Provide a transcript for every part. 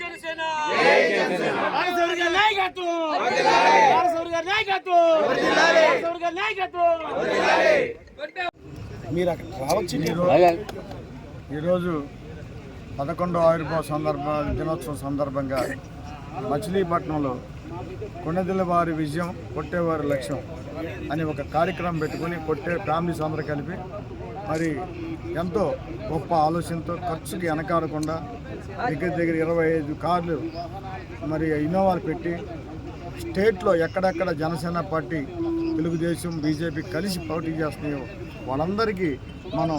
జనసేన. వారసవర్గ నాయకత్వం. వారసవర్గ నాయకత్వం. వారసవర్గ నాయకత్వం. మీరు అక్కడ రావచ్చు. ఈరోజు పదకొండవ ఆవిర్భావ సందర్భ దినోత్సవం సందర్భంగా మచిలీపట్నంలో కొనెదల వారి విజయం కొట్టేవారి లక్ష్యం అని ఒక కార్యక్రమం పెట్టుకొని కొట్టే ఫ్యామిలీస్ అందరూ కలిపి మరి ఎంతో గొప్ప ఆలోచనతో ఖర్చుకి వెనకాడకుండా దగ్గర దగ్గర ఇరవై ఐదు కార్లు మరి ఇన్నోవాలు పెట్టి స్టేట్లో ఎక్కడెక్కడ జనసేన పార్టీ తెలుగుదేశం బీజేపీ కలిసి పోటీ చేస్తున్నాయో వాళ్ళందరికీ మనం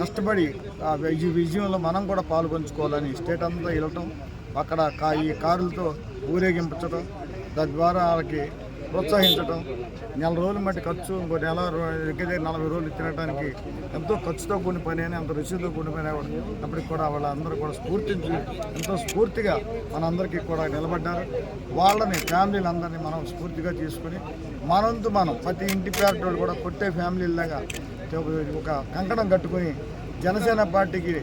కష్టపడి ఆ విజయ విజయంలో మనం కూడా పాల్పంచుకోవాలని స్టేట్ అంతా వెళ్ళటం అక్కడ కా ఈ కారులతో ఊరేగింపచడం తద్వారా వాళ్ళకి ప్రోత్సహించడం నెల రోజులు మట్టి ఖర్చు ఇంకో నెల దగ్గర నలభై రోజులు తినడానికి ఎంతో ఖర్చుతో కూడిన పని అని అంత రుచితో కూడిన పని అప్పటికి కూడా వాళ్ళందరూ కూడా స్ఫూర్తించి ఎంతో స్ఫూర్తిగా మనందరికీ కూడా నిలబడ్డారు. వాళ్ళని ఫ్యామిలీలందరినీ మనం స్ఫూర్తిగా తీసుకుని మనంతు మనం ప్రతి ఇంటి పేరు కూడా కొట్టే ఫ్యామిలీలాగా ఒక కంకణం కట్టుకుని జనసేన పార్టీకి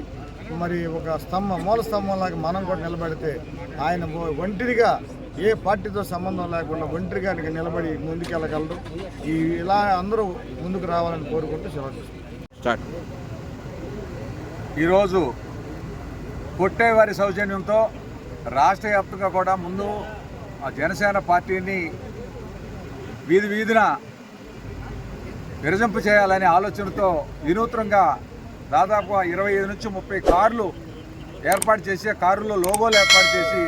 మరి ఒక స్తంభం మూల స్తంభంలాగా మనం కూడా నిలబడితే ఆయన ఒంటిరిగా ఒంటరిగా ఏ పార్టీతో సంబంధం లేకుండా ఒంటరిగా నిలబడి ముందుకెళ్ళగలరు. ఈ ఇలా అందరూ ముందుకు రావాలని కోరుకుంటూ సెలవు స్టార్ట్. ఈరోజు కొట్టేవారి సౌజన్యంతో రాష్ట్ర వ్యాప్తంగా కూడా ముందు ఆ జనసేన పార్టీని వీధి వీధిన విరజింపు చేయాలనే ఆలోచనతో వినూత్నంగా దాదాపు ఇరవై ఐదు నుంచి ముప్పై కార్లు ఏర్పాటు చేసి ఆ కారులో లోగోలు ఏర్పాటు చేసి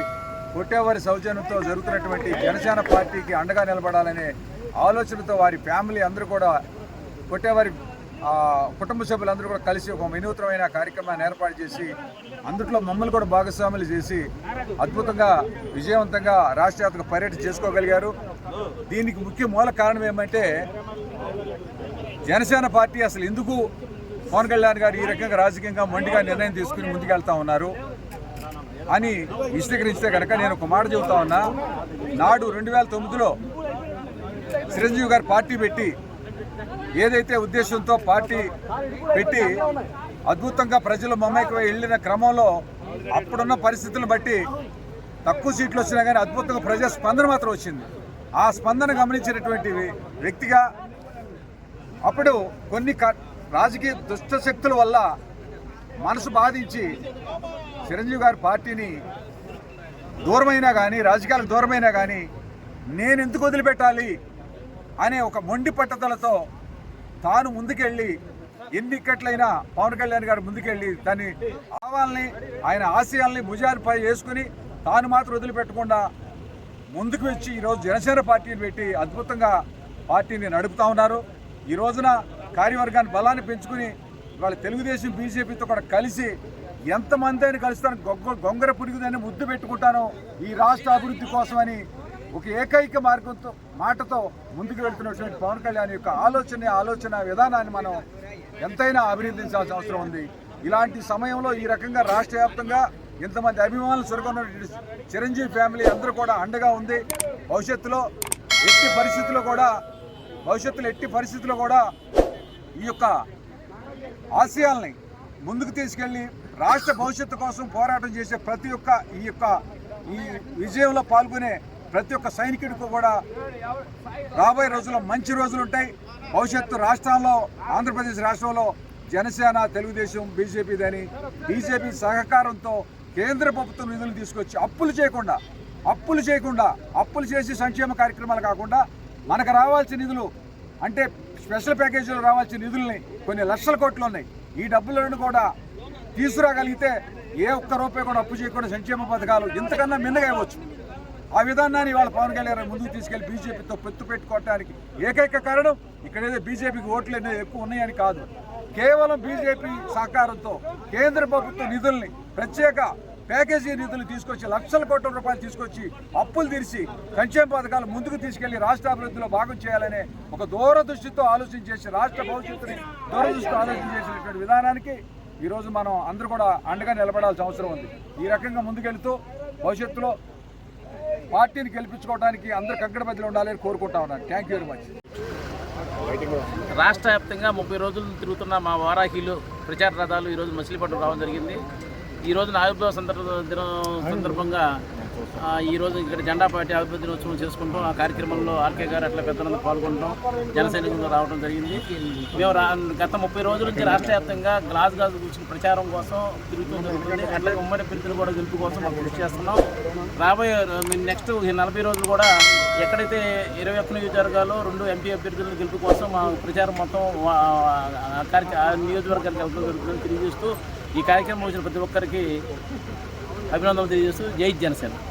కొట్టేవారి సౌజన్యంతో జరుగుతున్నటువంటి జనసేన పార్టీకి అండగా నిలబడాలనే ఆలోచనతో వారి ఫ్యామిలీ అందరూ కూడా కొట్టేవారి కుటుంబ సభ్యులందరూ కూడా కలిసి ఒక వినూత్నమైన కార్యక్రమాన్ని ఏర్పాటు చేసి అందుట్లో మమ్మల్ని కూడా భాగస్వాములు చేసి అద్భుతంగా విజయవంతంగా రాష్ట్ర పర్యటన చేసుకోగలిగారు. దీనికి ముఖ్య మూల కారణం ఏమంటే జనసేన పార్టీ అసలు ఎందుకు? పవన్ కళ్యాణ్ గారు ఈ రకంగా రాజకీయంగా మొండిగా నిర్ణయం తీసుకుని ముందుకెళ్తా ఉన్నారు. అని విశదీకరిస్తే కనుక నేను ఒక మాట చెబుతా ఉన్నా. నాడు రెండు వేల తొమ్మిదిలో చిరంజీవి గారు పార్టీ పెట్టి ఏదైతే ఉద్దేశంతో పార్టీ పెట్టి అద్భుతంగా ప్రజలు మమ్మకమై వెళ్ళిన క్రమంలో అప్పుడున్న పరిస్థితులను బట్టి తక్కువ సీట్లు వచ్చినా కానీ అద్భుతంగా ప్రజా స్పందన మాత్రం వచ్చింది. ఆ స్పందన గమనించినటువంటి వ్యక్తిగా అప్పుడు కొన్ని క- రాజకీయ దుష్ట శక్తుల వల్ల మనసు బాధించి చిరంజీవి గారి పార్టీని దూరమైనా కానీ రాజకీయాలకు దూరమైనా కానీ నేను ఎందుకు వదిలిపెట్టాలి అనే ఒక మొండి పట్టుదలతో తాను ముందుకెళ్ళి ఎన్ని ఇక్కట్లైనా పవన్ కళ్యాణ్ గారు ముందుకెళ్ళి దాని భావాల్ని ఆయన ఆశయాల్ని భుజానిపై వేసుకుని తాను మాత్రం వదిలిపెట్టకుండా ముందుకు వచ్చి ఈరోజు జనసేన పార్టీని పెట్టి అద్భుతంగా పార్టీని నడుపుతా ఉన్నారు. ఈ రోజున కార్యవర్గాన్ని బలాన్ని పెంచుకుని ఇవాళ తెలుగుదేశం బీజేపీతో కూడా కలిసి ఎంతమంది అయినా కలుస్తాను గొగ్గ గొంగర పురుగుదని ముద్దు పెట్టుకుంటాను ఈ రాష్ట్ర అభివృద్ధి కోసమని ఒక ఏకైక మార్గంతో మాటతో ముందుకు వెళ్తున్నటువంటి పవన్ కళ్యాణ్ యొక్క ఆలోచన ఆలోచన విధానాన్ని మనం ఎంతైనా అభినందించాల్సిన అవసరం ఉంది. ఇలాంటి సమయంలో ఈ రకంగా రాష్ట్ర వ్యాప్తంగా ఇంతమంది అభిమానులు సొరగొన్న చిరంజీవి ఫ్యామిలీ అందరూ కూడా అండగా ఉంది. భవిష్యత్తులో ఎట్టి పరిస్థితుల్లో కూడా భవిష్యత్తులో ఎట్టి పరిస్థితుల్లో కూడా ఈ యొక్క ఆశయాల్ని ముందుకు తీసుకెళ్ళి రాష్ట్ర భవిష్యత్తు కోసం పోరాటం చేసే ప్రతి ఒక్క ఈ యొక్క ఈ విజయంలో పాల్గొనే ప్రతి ఒక్క సైనికుడికి కూడా రాబోయే రోజుల్లో మంచి రోజులు ఉంటాయి. భవిష్యత్తు రాష్ట్రాల్లో ఆంధ్రప్రదేశ్ రాష్ట్రంలో జనసేన తెలుగుదేశం బీజేపీదని బీజేపీ సహకారంతో కేంద్ర ప్రభుత్వం నిధులు తీసుకొచ్చి అప్పులు చేయకుండా అప్పులు చేయకుండా అప్పులు చేసి సంక్షేమ కార్యక్రమాలు కాకుండా మనకు రావాల్సిన నిధులు అంటే స్పెషల్ ప్యాకేజీలో రావాల్సిన నిధుల్ని కొన్ని లక్షల కోట్లు ఉన్నాయి. ఈ డబ్బులను కూడా తీసుకురాగలిగితే ఏ ఒక్క రూపాయి కూడా అప్పు చేయకుండా సంక్షేమ పథకాలు ఇంతకన్నా మిన్నగా ఇవ్వచ్చు ఆ విధానాన్ని వాళ్ళ పవన్ కళ్యాణ్ ముందుకు తీసుకెళ్ళి బీజేపీతో పొత్తు పెట్టుకోవడానికి ఏకైక కారణం ఇక్కడ ఏదో బీజేపీకి ఓట్లు అనేది ఎక్కువ ఉన్నాయని కాదు. కేవలం బీజేపీ సహకారంతో కేంద్ర ప్రభుత్వ నిధుల్ని ప్రత్యేక ప్యాకేజీ నిధులు తీసుకొచ్చి లక్షల కోట్ల రూపాయలు తీసుకొచ్చి అప్పులు తీర్చి సంక్షేమ పథకాలు ముందుకు తీసుకెళ్ళి రాష్ట్ర అభివృద్ధిలో భాగం చేయాలనే ఒక దూరదృష్టితో ఆలోచన చేసి రాష్ట్ర భవిష్యత్తుని దూరదృష్టితో ఆలోచన చేసినటువంటి విధానానికి ఈరోజు మనం అందరూ కూడా అండగా నిలబడాల్సిన అవసరం ఉంది. ఈ రకంగా ముందుకెళ్తూ భవిష్యత్తులో పార్టీని గెలిపించుకోవడానికి అందరూ కంకణ బదిలీ ఉండాలని కోరుకుంటా ఉన్నాను. థ్యాంక్ యూ వెరీ మచ్ రాష్ట్ర వ్యాప్తంగా ముప్పై రోజులు తిరుగుతున్న మా వారాహీలు ప్రచార రథాలు ఈరోజు మచిలీపట్నం రావడం జరిగింది. ఈ రోజున సందర్భ దినం సందర్భంగా ఈరోజు ఈ రోజు ఇక్కడ జెండా పార్టీ అభివృద్ధి దినోత్సవం చేసుకుంటాం. ఆ కార్యక్రమంలో ఆర్కే గారు అట్లా పెద్దలందరూ పాల్గొనడం జన సైనికులు రావడం జరిగింది. మేము రా గత ముప్పై రోజుల నుంచి రాష్ట్ర వ్యాప్తంగా గ్లాస్ గాజ్ గురించి ప్రచారం కోసం తిరుగుతూ జరుగుతుంది. అట్లాగే ఉమ్మడి పిలుపులు కూడా గెలుపు కోసం మాకు కృషి చేస్తున్నాం. రాబోయే నెక్స్ట్ నలభై రోజులు కూడా ఎక్కడైతే ఇరవై ఒక్క నియోజకవర్గాలు రెండు ఎంపీ అభ్యర్థులను గెలుపు కోసం మా ప్రచారం మొత్తం కార్య- నియోజకవర్గానికి వెళ్తూ జరుగుతుందని తెలియజేస్తూ ఈ కార్యక్రమం వచ్చిన ప్రతి ఒక్కరికి అభినందనలు తెలియజేస్తూ జై జనసేన.